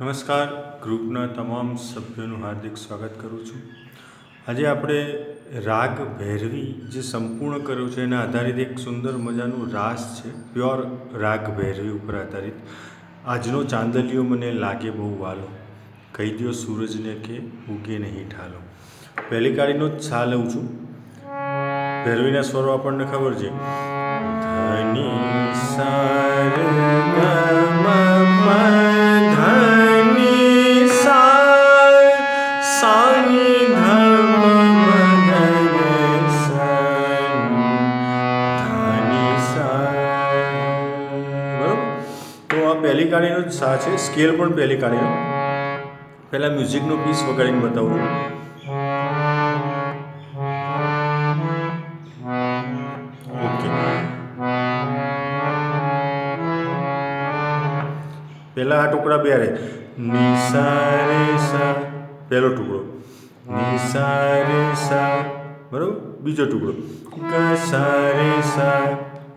નમસ્કાર. ગ્રુપના તમામ સભ્યોનું હાર્દિક સ્વાગત કરું છું. આજે આપણે રાગ ભૈરવી જે સંપૂર્ણ કર્યું છે એના આધારિત એક સુંદર મજાનું રાસ છે. પ્યોર રાગ ભૈરવી ઉપર આધારિત. આજનો ચાંદલિયો મને લાગે બહુ વાલો. કહી દ્યો સૂરજને કે ઉગે નહીં ઠાલો. પહેલી કાળીનો જ છા લઉં છું. ભૈરવીના સ્વરો આપણને ખબર છે. ધની સાર પહેલી કાળીનો જ સા છે. સ્કેલ પણ પહેલી કાળીનો પહેલાં મ્યુઝિકનો પીસ વગાડીને બતાવું. ઓકે પહેલા આ ટુકડા બે રે ની સા. રે સા પહેલો ટુકડો. ની સા. રે સા બરોબર? બીજો ટુકડો. ક સા રે સા.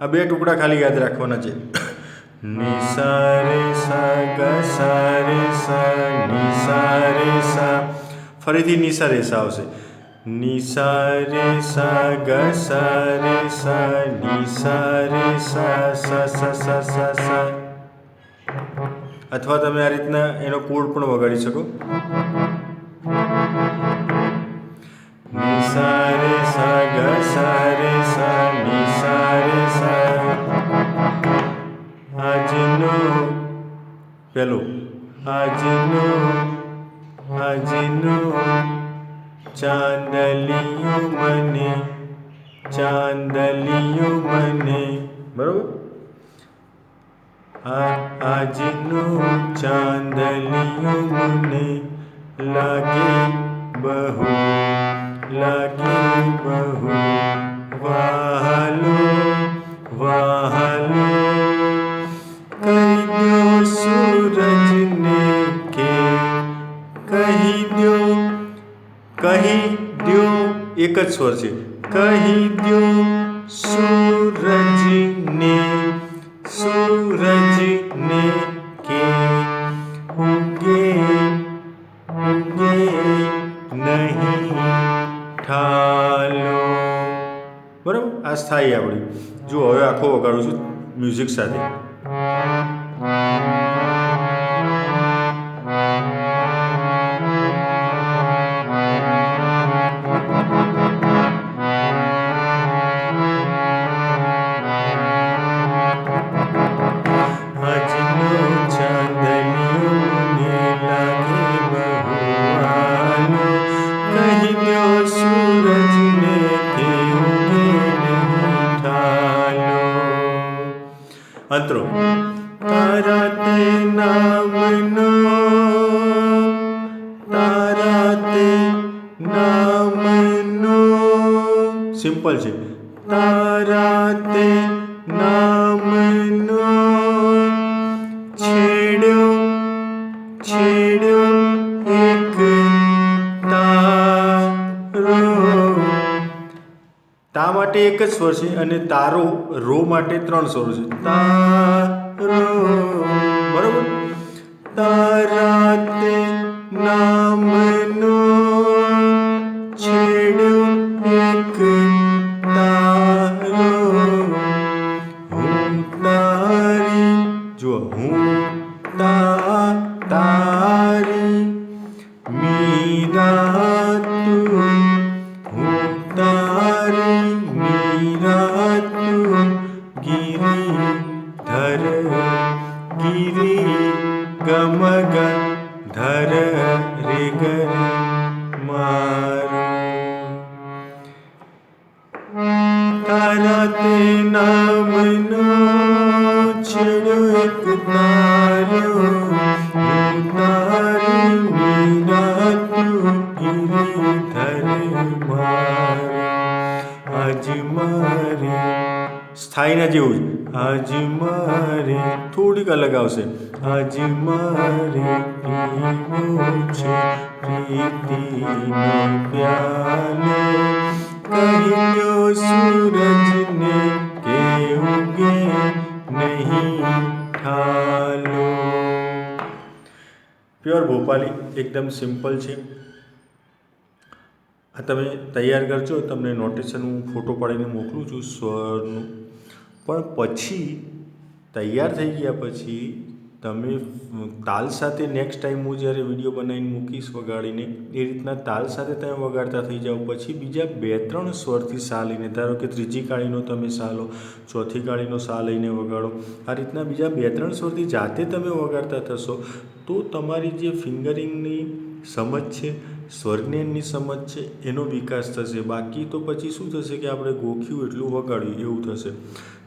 આ બે ટુકડા ખાલી યાદ રાખવાના છે. ની સા ફરીથી નિસા રેસા આવશે નિસા રે સા ગ સા રે સા નિસા રે સા સા સા સા સા સા. અથવા તમે આ રીતના એનો કોડ પણ વગાડી શકો. નિસા રે સા ગ સા પેલો. આજનો આજનો ચાંદલિયું મને ચાંદલિયું મને. બરોબર? આજનું ચાંદલિયું મને લાગે બહુ લાગે બહુ. કહી દ્યું એક જ સ્વર છે. કહી દો સૂરજને સૂરજને કે ઉગે ઉગે નહીં ઠાલો. બરાબર? આ સ્થાયી આવડી. જો હવે આખો વગાડું છું મ્યુઝિક સાથે. અંતરો તારા તે નામનો તારા તે નામનો સિમ્પલ છે માટે એક જ સ્વર છે અને તારો રો માટે ત્રણ સ્વરો છે. તારો, બરોબર? તારા તે નામનો છેડ્યો એક તારો. હું તારી, જુઓ, હું તા, તારી મીરા ગમ ગ ધર રે ગર મારું તારા તે નામનો છેડો એક તાર્યો હું તારી મીરા તું ગિરિધર મારો આજ જેવું આજ મારે, થોડીક અલગ આવશે. આજ મારે પીવો છે, પ્રીતિનો પ્યાલો કહ્યો સૂરજને કે ઉગે નહીં ઠાલો પ્યોર ભોપાલી એકદમ સિમ્પલ છે. આ તમે તૈયાર કરજો, તમને નોટેશન હું ફોટો પાડીને મોકલું છું, સ્વરનું. પણ પછી તૈયાર થઈ ગયા પછી તમે તાલ સાથે નેક્સ્ટ ટાઈમ હું જ્યારે વીડિયો બનાવીને મૂકીશ વગાડીને, એ રીતના તાલ સાથે તમે વગાડતા થઈ જાઓ. પછી બીજા બે ત્રણ સ્વરથી સા લઈને, ધારો કે ત્રીજી કાળીનો તમે સા લો, ચોથી કાળીનો સા લઈને વગાડો, આ રીતના બીજા બે ત્રણ સ્વરથી જાતે તમે વગાડતા થશો, તો તમારી જે ફિંગરિંગની સમજ છે સ્વરજ્ઞાનની સમજ છે, એનો વિકાસ થશે. બાકી તો પછી શું થશે કે આપણે ગોખ્યું એટલું વગાડ્યું, એવું થશે.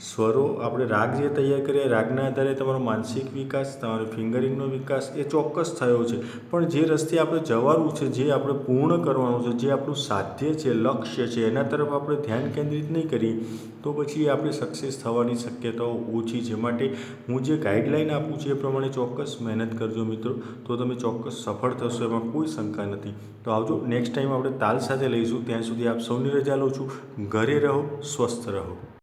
સ્વરો આપણે રાગ જે તૈયાર કરીએ રાગના આધારે તમારો માનસિક વિકાસ, તમારો ફિંગરિંગનો વિકાસ એ ચોક્કસ થયો છે. પણ જે રસ્તે આપણે જવાનું છે, જે આપણે પૂર્ણ કરવાનું છે, જે આપણું સાધ્ય છે, લક્ષ્ય છે, એના તરફ આપણે ધ્યાન કેન્દ્રિત નહીં કરીએ તો પછી આપણે સક્સેસ થવાની શક્યતાઓ ઓછી છે. માટે હું જે ગાઈડલાઈન આપું છું એ પ્રમાણે ચોક્કસ મહેનત કરજો મિત્રો. તો તમે ચોક્કસ સફળ થશો, એમાં કોઈ શંકા નથી. તો આવજો નેક્સ્ટ ટાઈમ આપણે તાલ સાથે લઈશું. ત્યાં સુધી આપ સૌની રજા લઉં છું. ઘરે રહો, સ્વસ્થ રહો.